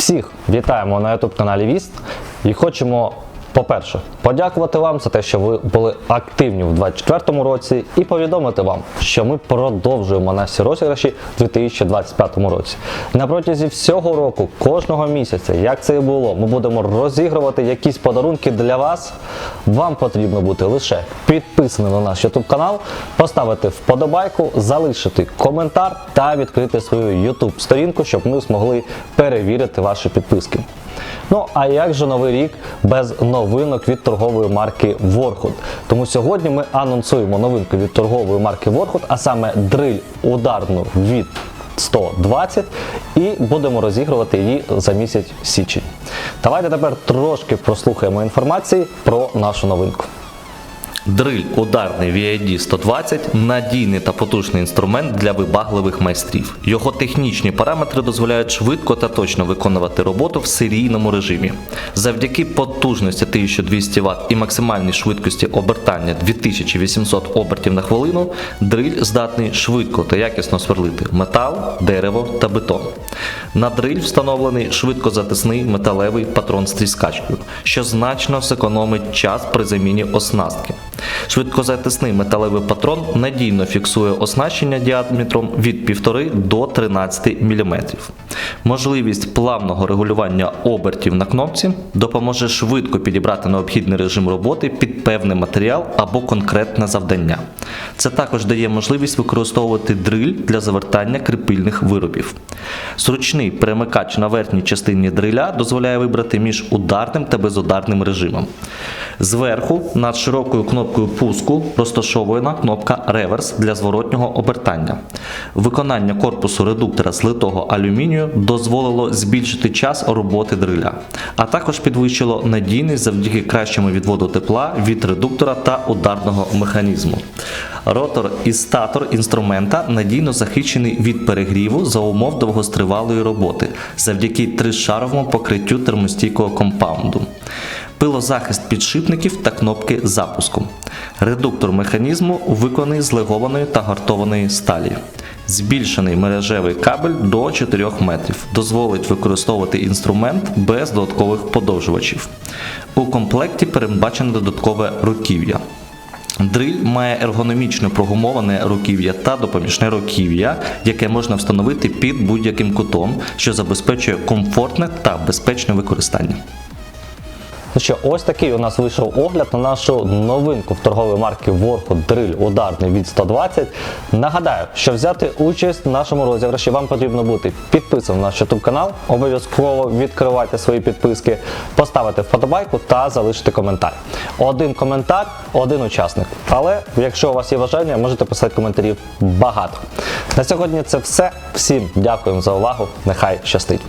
Всіх вітаємо на YouTube каналі Віст. І хочемо, по-перше, подякувати вам за те, що ви були активні в 2024 році, і повідомити вам, що ми продовжуємо наші розіграші в 2025 році. На протязі всього року, кожного місяця, як це і було, ми будемо розігрувати якісь подарунки для вас. Вам потрібно бути лише підписаним на наш YouTube канал, поставити вподобайку, залишити коментар та відкрити свою YouTube сторінку, щоб ми змогли перевірити ваші підписки. Ну а як же новий рік без новинок від торгової марки Warhood? Тому сьогодні ми анонсуємо новинку від торгової марки Warhood, а саме дриль ударну від 120 і будемо розігрувати її за місяць січень. Давайте тепер трошки прослухаємо інформації про нашу новинку. Дриль ударний VID 120 надійний та потужний інструмент для вибагливих майстрів. Його технічні параметри дозволяють швидко та точно виконувати роботу в серійному режимі. Завдяки потужності 1200 Вт і максимальній швидкості обертання 2800 обертів на хвилину, дриль здатний швидко та якісно сверлити метал, дерево та бетон. На дриль встановлений швидкозатисний металевий патрон з тріскачкою, що значно зекономить час при заміні оснастки. Швидкозатисний металевий патрон надійно фіксує оснащення діаметром від 1,5 до 13 мм. Можливість плавного регулювання обертів на кнопці допоможе швидко підібрати необхідний режим роботи під певний матеріал або конкретне завдання. Це також дає можливість використовувати дриль для завертання кріпильних виробів. Зручний перемикач на верхній частині дриля дозволяє вибрати між ударним та безударним режимом. Зверху над широкою кнопкою пуску розташована кнопка реверс для зворотнього обертання. Виконання корпусу редуктора з литого алюмінію дозволило збільшити час роботи дриля, а також підвищило надійність завдяки кращому відводу тепла від редуктора та ударного механізму. Ротор і статор інструмента надійно захищений від перегріву за умов довгостривалої роботи завдяки тришаровому покриттю термостійкого компаунду пилозахист підшипників та кнопки запуску. Редуктор механізму виконаний з легованої та гартованої сталі. Збільшений мережевий кабель до 4 метрів дозволить використовувати інструмент без додаткових подовжувачів. У комплекті передбачено додаткове руків'я. Дриль має ергономічно прогумоване руків'я та допоміжне руків'я, яке можна встановити під будь-яким кутом, що забезпечує комфортне та безпечне використання. Ну що, ось такий у нас вийшов огляд на нашу новинку в торговій марки Warhood Drill ударний від 120. Нагадаю, що взяти участь в нашому розіграші вам потрібно бути підписаним на наш YouTube канал, обов'язково відкривайте свої підписки, поставити вподобайку та залишити коментар. Один коментар, один учасник. Але якщо у вас є бажання, можете писати коментарів багато. На сьогодні це все. Всім дякуємо за увагу. Нехай щастить!